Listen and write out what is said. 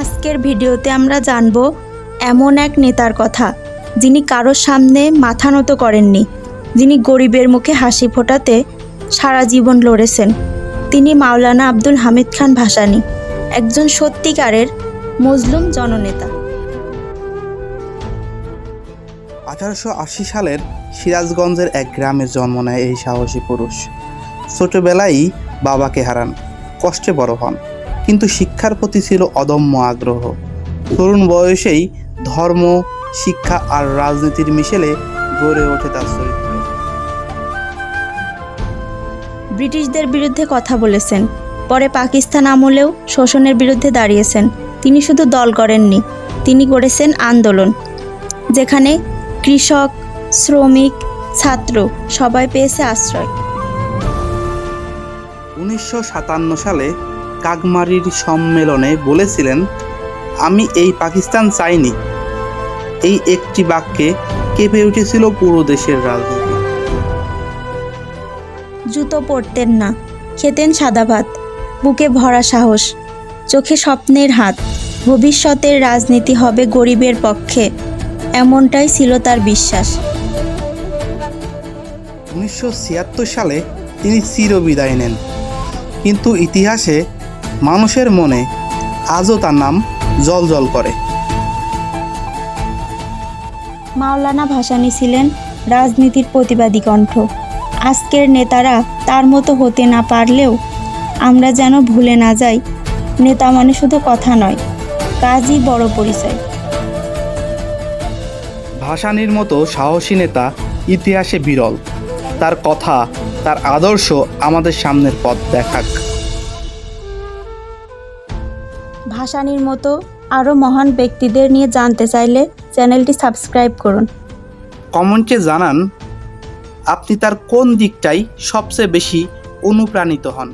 আজকের ভিডিওতে আমরা জানব এমন এক নেতার কথা, যিনি কারোর সামনে মাথা নত করেননি, যিনি গরিবের মুখে হাসি ফোটাতে সারা জীবন লড়েছেন। তিনি মাওলানা আব্দুল হামিদ খান ভাসানী, একজন সত্যিকারের মজলুম জননেতা। আঠারোশো আশি সালের সিরাজগঞ্জের এক গ্রামে জন্ম নেয় এই সাহসী পুরুষ। ছোটবেলায় বাবাকে হারান, কষ্টে বড় হন। কিন্তু শিক্ষার প্রতি ছিল অদম্য আগ্রহ। তরুণ বয়সেই ধর্ম শিক্ষা আর রাজনীতির মিশেলে গড়ে ওঠে তার চরিত্র। ব্রিটিশদের বিরুদ্ধে কথা বলেছেন। পরে পাকিস্তান আমলেও শোষণের বিরুদ্ধে দাঁড়িয়েছেন। তিনি শুধু দল করেননি তিনি করেছেন আন্দোলন যেখানে কৃষক শ্রমিক ছাত্র সবাই পেয়েছে আশ্রয়। উনিশশো সাতান্ন সালে কাকমারির সম্মেলনে বলেছিলেন আমি এই পাকিস্তান চাইনি। এই একটি বাক্যে কেঁপে উঠেছিল পুরো দেশের রাজনীতি। জুতো পরতেন না খেতেন সাদা ভাত বুকে ভরা সাহস চোখে স্বপ্নের হাত। ভবিষ্যতের রাজনীতি হবে গরিবের পক্ষে এমনটাই ছিল তার বিশ্বাস। উনিশশো ছিয়াত্তর সালে তিনি চিরবিদায় নেন। কিন্তু ইতিহাসে মানুষের মনে আজও তার নাম জল জল করে। মাওলানা ভাসানী ছিলেন রাজনীতির প্রতিবাদী কণ্ঠ। আজকের নেতারা তার মতো হতে না পারলেও আমরা যেন ভুলে না যাই নেতা মানে শুধু কথা নয় কাজই বড় পরিচয়। ভাসানির মতো সাহসী নেতা ইতিহাসে বিরল। তার কথা তার আদর্শ আমাদের সামনের পথ দেখাক। ভাসানির মতো আরও মহান ব্যক্তিদের নিয়ে জানতে চাইলে চ্যানেলটি সাবস্ক্রাইব করুন। কমেন্টে জানান, আপনি তার কোন দিকটাই সবচেয়ে বেশি অনুপ্রাণিত হন?